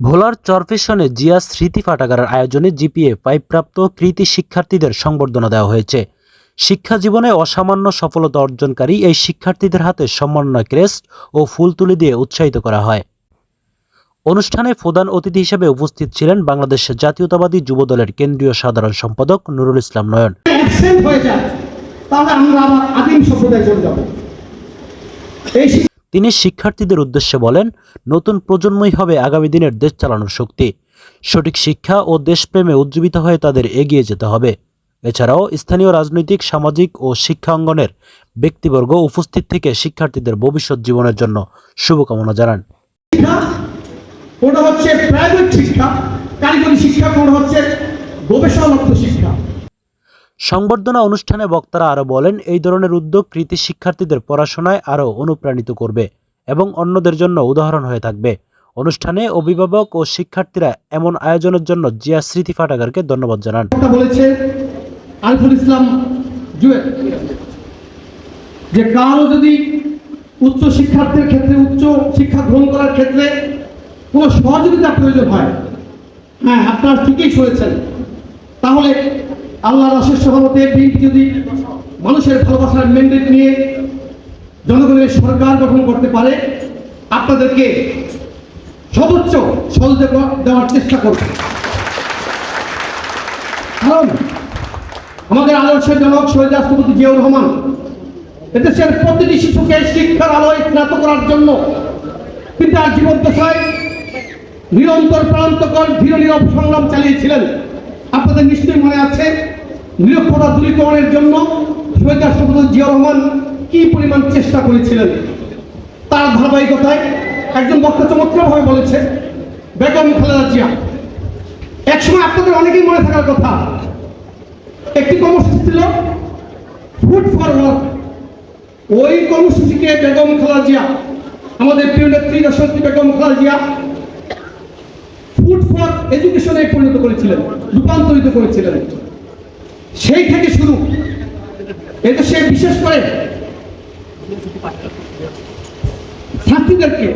ভোলার চরফেশনে জিয়া স্মৃতি পাঠাগারের আয়োজনে জিপিএ পাইপ্রাপ্ত কৃতি শিক্ষার্থীদের সংবর্ধনা দেওয়া হয়েছে। শিক্ষা জীবনে অসামান্য সফলতা অর্জনকারী এই শিক্ষার্থীদের হাতে সম্মাননা ক্রেস্ট ও ফুল তুলে দিয়ে উৎসাহিত করা হয়। অনুষ্ঠানে প্রধান অতিথি হিসেবে উপস্থিত ছিলেন বাংলাদেশ জাতীয়তাবাদী যুবদলের কেন্দ্রীয় সাধারণ সম্পাদক নুরুল ইসলাম নয়ন। যাব। এই তিনি শিক্ষার্থীদের উদ্দেশ্যে বলেন, নতুন প্রজন্মই হবে আগামী দিনের দেশ চালানোর শক্তি। সঠিক শিক্ষা ও দেশপ্রেমে উজ্জীবিত হয়ে তাদের এগিয়ে যেতে হবে। এছাড়াও স্থানীয় রাজনৈতিক, সামাজিক ও শিক্ষা অঙ্গনের ব্যক্তিবর্গ উপস্থিত থেকে শিক্ষার্থীদের ভবিষ্যৎ জীবনের জন্য শুভকামনা জানান। শিক্ষা কারিগরি শিক্ষা হচ্ছে শিক্ষা। সংবর্ধনা অনুষ্ঠানে বক্তারা আরও বলেন, এই ধরনের উদ্যোগ কৃতি শিক্ষার্থীদের পড়াশোনায় আরও অনুপ্রাণিত করবে এবং অন্যদের জন্য উদাহরণ হয়ে থাকবে। অনুষ্ঠানে অভিভাবক ও শিক্ষার্থীরা এমন আয়োজনের জন্য জিয়া স্মৃতি পাঠাগারকে ধন্যবাদ জানান। বলেছে আরিফুল ইসলাম যে কারও যদি উচ্চ শিক্ষার্থীর ক্ষেত্রে উচ্চ শিক্ষা গ্রহণ করার ক্ষেত্রে কোনো সহযোগিতা প্রয়োজন হয় হ্যাঁ আপনারা ঠিকই শুনেছেন। আল্লাহ রাশের সভাপতি বিএনপি যদি মানুষের ভালোবাসার ম্যান্ডেট নিয়ে জনগণের সরকার গঠন করতে পারে, আপনাদেরকে সর্বোচ্চ সহযোগিতা দেওয়ার চেষ্টা করবে। কারণ আমাদের আদর্শের জনক শহীদ রাষ্ট্রপতি জিয়াউর রহমান এদেশের প্রতিটি শিশুকে শিক্ষার আলোয় স্নাত করার জন্য পিতার জীবন পেশায় নিরন্তর প্রান্তকর ধীর নীরব সংগ্রাম চালিয়েছিলেন। আপনাদের নিশ্চয়ই মনে আছে, নিরক্ষতা দূরীকরণের জন্য শহীদ রাষ্ট্রপতি জিয়াউর রহমান কি পরিমাণ চেষ্টা করেছিলেন? তার ধারাবাহিকতায় একজন বক্তা চমৎকারভাবে বলেছে, বেগম খালেদা জিয়া। একসময় আপনাদের অনেকেই মনে থাকার কথা, একটি কর্মসূচি ছিল ফুড ফর ওয়ার্ক ওই কর্মসূচিকে বেগম খালেদা জিয়া, আমাদের প্রিয় নেত্রী, রাষ্ট্রপতি বেগম খালেদা জিয়া এডুকেশনে পরিণত করেছিলেন রূপান্তরিত করেছিলেন। সেই থেকে শুরু। এদেশে বিশেষ করে ছাত্রীদেরকে